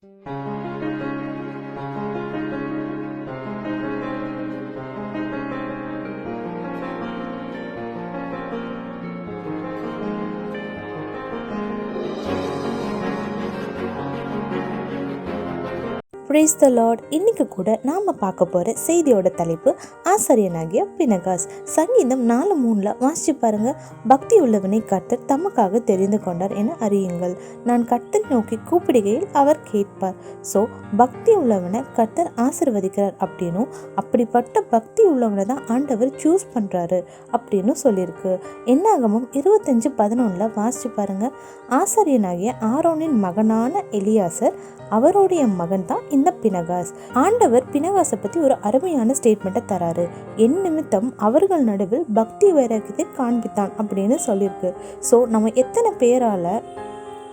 Thank you. Praise the Lord இன்னைக்கு கூட நாம் பார்க்க போகிற செய்தியோட தலைப்பு ஆசிரியனாகிய பினகாஸ். சங்கீதம் நாலு மூணில் வாசிச்சு பாருங்கள் பக்தி உள்ளவனை கர்த்தர் தமக்காக தெரிந்து கொண்டார் என அறியுங்கள். நான் கர்த்தர் நோக்கி கூப்பிடுகையில் அவர் கேட்பார். ஸோ பக்தி உள்ளவனை கர்த்தர் ஆசிர்வதிக்கிறார் அப்படின்னும் அப்படிப்பட்ட பக்தி உள்ளவனை தான் ஆண்டவர் சூஸ் பண்ணுறாரு அப்படின்னு சொல்லியிருக்கு. என்னாகமும் இருபத்தஞ்சு பதினொன்றில் வாசிச்சு பாருங்கள் ஆசாரியனாகிய ஆரோனின் மகனான எலியாசர் அவருடைய மகன் தான் இந்த பினகாஸ். ஆண்டவர் பினகாஸை பற்றி ஒரு அருமையான ஸ்டேட்மெண்ட்டை தராரு. என் நிமித்தம் அவர்கள் நடுவில் பக்தி வைராக்கியத்தை காண்பித்தான் அப்படின்னு சொல்லியிருக்கு. ஸோ நம்ம எத்தனை பேரால்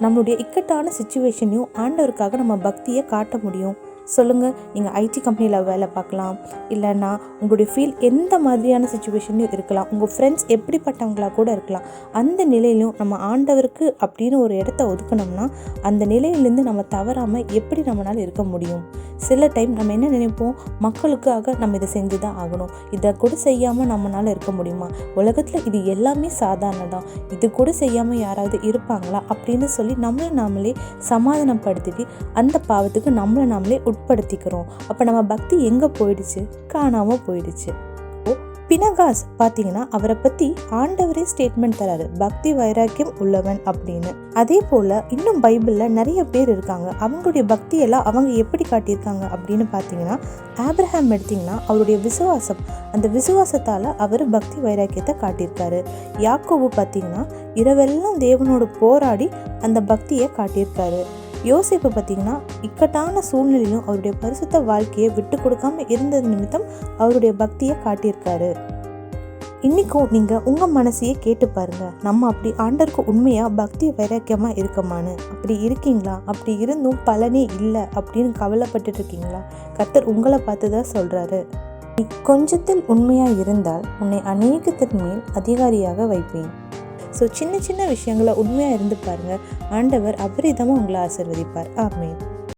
நம்மளுடைய இக்கட்டான சுச்சுவேஷனையும் ஆண்டவருக்காக நம்ம பக்தியை காட்ட முடியும்? சொல்லுங்கள் நீங்கள் ஐடி கம்பெனியில் வேலை பார்க்கலாம். இல்லைன்னா உங்களுடைய ஃபீல் எந்த மாதிரியான சுச்சுவேஷன்லையும் இருக்கலாம். உங்கள் ஃப்ரெண்ட்ஸ் எப்படிப்பட்டவங்களா கூட இருக்கலாம். அந்த நிலையிலும் நம்ம ஆண்டவருக்கு அப்படின்னு ஒரு இடத்த ஒதுக்கணும்னா அந்த நிலையிலேருந்து நம்ம தவறாமல் எப்படி நம்மளால் இருக்க முடியும்? சில டைம் நம்ம என்ன நினைப்போம்? மக்களுக்காக நம்ம இதை செஞ்சு தான் ஆகணும். இதை கூட செய்யாமல் நம்மளால் இருக்க முடியுமா? உலகத்தில் இது எல்லாமே சாதாரண தான் இது கூட செய்யாமல் யாராவது இருப்பாங்களா? அப்படின்னு சொல்லி நம்மளை நாமளே சமாதானப்படுத்திட்டு அந்த பாவத்துக்கு நம்மளை நாமளே உட்படுத்திக்கிறோம். அப்போ நம்ம பக்தி எங்கே போயிடுச்சு? காணாமல் போயிடுச்சு. பினகாஸ் பார்த்தீங்கன்னா அவரை பற்றி ஆண்டவரே ஸ்டேட்மெண்ட் தராரு. பக்தி வைராக்கியம் உள்ளவன் அப்படின்னு. அதே போல் இன்னும் பைபிளில் நிறைய பேர் இருக்காங்க. அவங்களுடைய பக்தியெல்லாம் அவங்க எப்படி காட்டியிருக்காங்க அப்படின்னு பார்த்தீங்கன்னா ஆப்ரஹாம் எடுத்திங்கன்னா அவருடைய விசுவாசம் அந்த விசுவாசத்தால் அவர் பக்தி வைராக்கியத்தை காட்டியிருக்காரு. யாக்கோவு பார்த்தீங்கன்னா இரவெல்லாம் தேவனோடு போராடி அந்த பக்தியை காட்டியிருக்காரு. யோசிப்பு பார்த்திங்கன்னா இக்கட்டான சூழ்நிலையிலும் அவருடைய பரிசுத்த வாழ்க்கையை விட்டு கொடுக்காம இருந்தது நிமித்தம் அவருடைய பக்தியை காட்டியிருக்காரு. இன்றைக்கும் நீங்கள் உங்கள் மனசையே கேட்டு பாருங்கள் நம்ம அப்படி ஆண்டருக்கு உண்மையாக பக்தி வைராக்கியமாக இருக்கமான்னு. அப்படி இருக்கீங்களா? அப்படி இருந்தும் பலனே இல்லை அப்படின்னு கவலைப்பட்டுட்டு இருக்கீங்களா? கர்த்தர் உங்களை பார்த்து தான் சொல்கிறாரு நீ கொஞ்சத்தில் உண்மையாக இருந்தால் உன்னை அநேகத்தின் மேல் அதிகாரியாக வைப்பேன். ஸோ சின்ன சின்ன விஷயங்களை உண்மையாக இருந்து பாருங்கள் ஆண்டவர் அபரிதமாக உங்களை ஆசிர்வதிப்பார். ஆமே